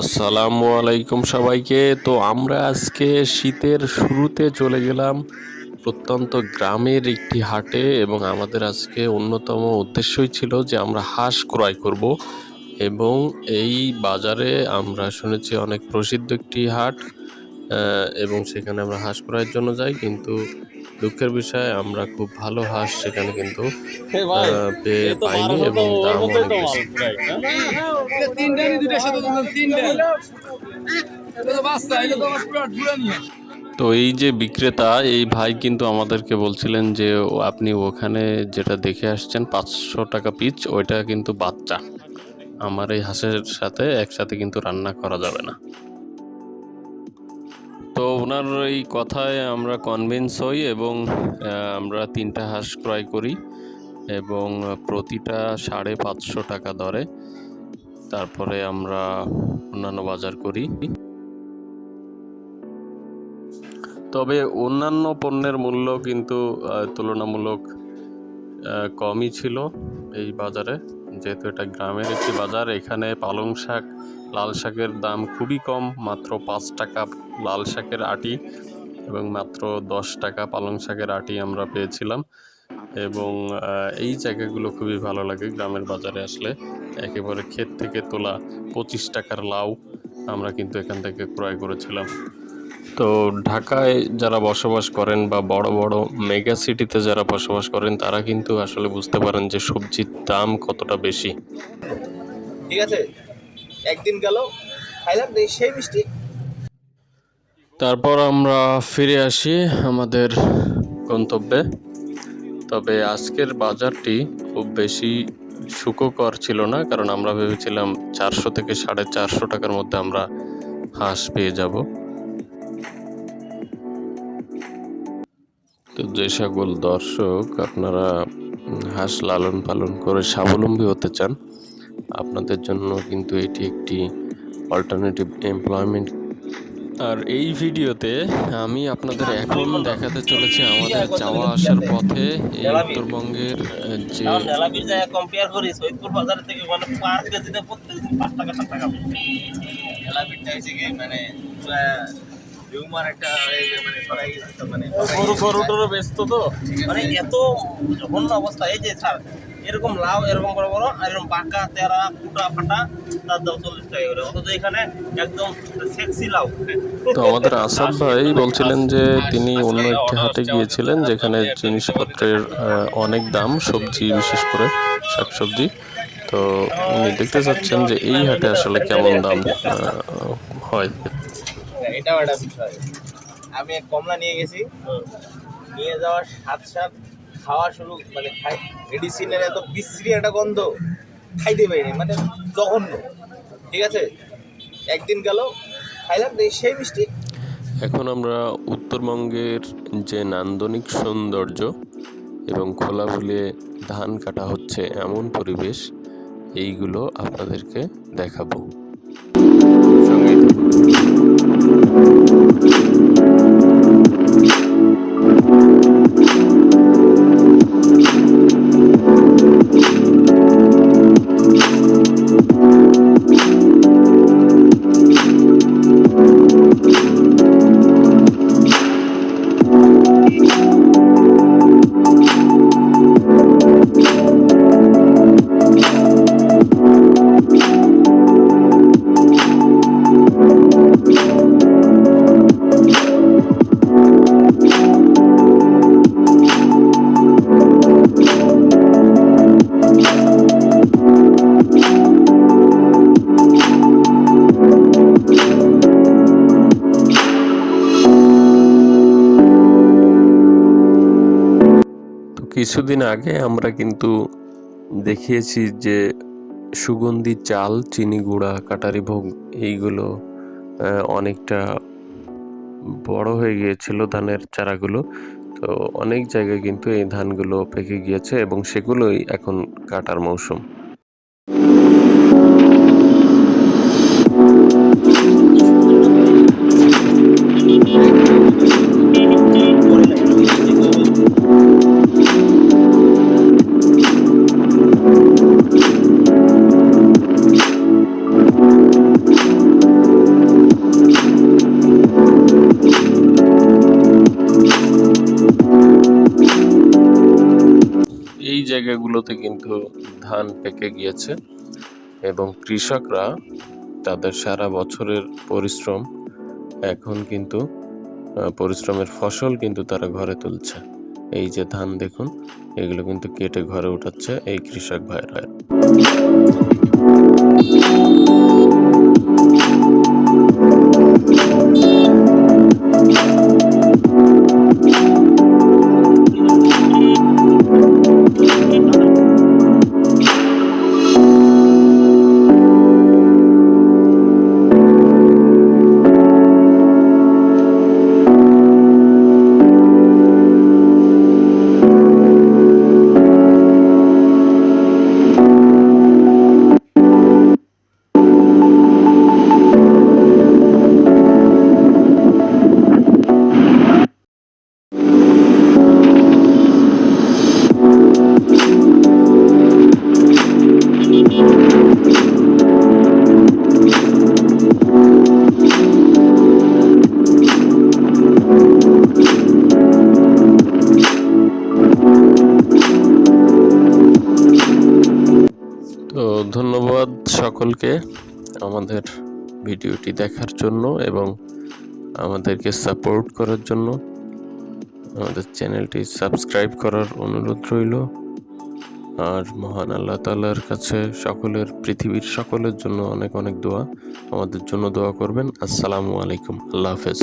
আসসালামু আলাইকুম সবাইকে। তো আমরা আজকে শীতের শুরুতে চলে গেলাম প্রত্যন্ত গ্রামের একটি হাটে এবং আমাদের আজকে অন্যতম উদ্দেশ্যই ছিল যে আমরা হাঁস ক্রয় করব এবং এই বাজারে আমরা শুনেছি অনেক প্রসিদ্ধ একটি হাট এবং সেখানে আমরা হাঁস ক্রয়ের জন্য যাই, কিন্তু দুঃখের বিষয় আমরা খুব ভালো হাঁস সেখানে কিন্তু পেয়ে পাইনি এবং দাম অনেক বেশি। ঝুড়ে নিয়ে। তো এই যে বিক্রেতা এই ভাই কিন্তু আমাদেরকে বলছিলেন যে আপনি ওখানে যেটা দেখে আসছেন পাঁচশো টাকা পিচ ওইটা কিন্তু বাচ্চা। আমার এই হাঁসের সাথে একসাথে কিন্তু রান্না করা যাবে না। তো ওনার এই কথায় আমরা কনভিন্স হই এবং আমরা তিনটা হাঁস ক্রয় করি এবং প্রতিটা সাড়ে পাঁচশো টাকা দরে। তারপরে আমরা অন্যান্য বাজার করি। তবে অন্যান্য পণ্যের মূল্য কিন্তু তুলনামূলক কমই ছিল এই বাজারে। যেহেতু এটা গ্রামের একটি বাজার, এখানে পালং শাক লাল শাকের দাম খুবই কম, মাত্র পাঁচ টাকা লাল শাকের আটি এবং মাত্র দশ টাকা পালং শাকের আটি আমরা পেয়েছিলাম। এবং এই জায়গাগুলো খুবই ভালো লাগে গ্রামের বাজারে আসলে। একেবারে ক্ষেত থেকে তোলা পঁচিশ টাকার লাউ আমরা কিন্তু এখান থেকে ক্রয় করেছিলাম। তো ঢাকায় যারা বসবাস করেন বা বড় বড় মেগা সিটিতে যারা বসবাস করেন, তারা কিন্তু আসলে বুঝতে পারেন যে সবজির দাম কতটা বেশি। ঠিক আছে? একদিন গেল, খাইলাম সেই মিষ্টি। তারপর আমরা ফিরে আসি আমাদের গন্তব্যে। তবে আজকের বাজারটি খুব বেশি সুখকর ছিল না, কারণ আমরা ভেবেছিলাম চারশো থেকে সাড়ে চারশো টাকার মধ্যে আমরা হাঁস পেয়ে যাব। তো যে সকল দর্শক, আপনারা হাঁস লালন পালন করে স্বাবলম্বী হতে চান আপনাদের জন্য কিন্তু এটি একটি অল্টারনেটিভ এমপ্লয়মেন্ট আর এই ভিডিওতে আমি আপনাদের এখন দেখাতে চলেছি আমাদের যাওয়া আসার পথে এই উত্তরবঙ্গের যে কম্পেয়ার করি সৈয়দপুর বাজার থেকে মানে পার কেজিতে প্রত্যেকদিন পাঁচ টাকা সাত টাকা জেলাপিরটা হচ্ছে কি মানে হিউমার একটা মানে গেছে মানে গরু গরু টরু ব্যস্ত তো মানে এত জঘন্য অবস্থা এই যে স্যার এরকম লাউ এরকম বড় বড় আর এরকম বাঁকা তেরা ফুটা ফাটা তার দাম চল্লিশ টাকা করে। অথচ এখানে একদম সেক্সি লাউ। তো আমাদের আসাদ ভাই বলছিলেন যে তিনি অন্য একটি হাটে গিয়েছিলেন যেখানে জিনিসপত্রের অনেক দাম সবজি বিশেষ করে শাকসবজি। তো উনি দেখতে চাচ্ছেন যে এই হাটে আসলে কেমন দাম হয়। এটাও একটা বিষয়। আমি কমলা নিয়ে গেছি। নিয়ে যাওয়ার সাথ সাথ খাওয়া শুরু মানে মেডিসিনের এত বিশ্রী একটা গন্ধ খাইতে পারিনি মানে জঘন্য। ঠিক আছে? একদিন গেল, খাইলাম সেই মিষ্টি। এখন আমরা উত্তরবঙ্গের যে নান্দনিক সৌন্দর্য এবং খোলা খোলাখুলে ধান কাটা হচ্ছে এমন পরিবেশ, এইগুলো আপনাদেরকে দেখাবো। সঙ্গেই থাকুন। তো কিছুদিন আগে আমরা কিন্তু দেখিয়েছি যে সুগন্ধি চাল, চিনি গুঁড়া, কাটারি ভোগ এইগুলো অনেকটা বড় হয়ে গিয়েছিল ধানের চারাগুলো। তো অনেক জায়গায় কিন্তু এই ধানগুলো পেকে গিয়েছে এবং সেগুলোই এখন কাটার মৌসুম। জায়গাগুলোতে কিন্তু ধান পেকে গিয়েছে এবং কৃষকরা তাদের সারা বছরের পরিশ্রম এখন কিন্তু পরিশ্রমের ফসল কিন্তু তারা ঘরে তুলছে। এই যে ধান দেখুন, এগুলো কিন্তু কেটে ঘরে উঠাচ্ছে এই কৃষক ভাইরা। তো সকলকে আমাদের ভিডিওটি দেখার জন্য এবং আমাদেরকে সাপোর্ট করার জন্য আমাদের চ্যানেলটি সাবস্ক্রাইব করার অনুরোধ রইল। আর মহান আল্লাহ তালার কাছে সকলের, পৃথিবীর সকলের জন্য অনেক অনেক দোয়া। আমাদের জন্য দোয়া করবেন। আসসালামু আলাইকুম। আল্লাহ হাফেজ।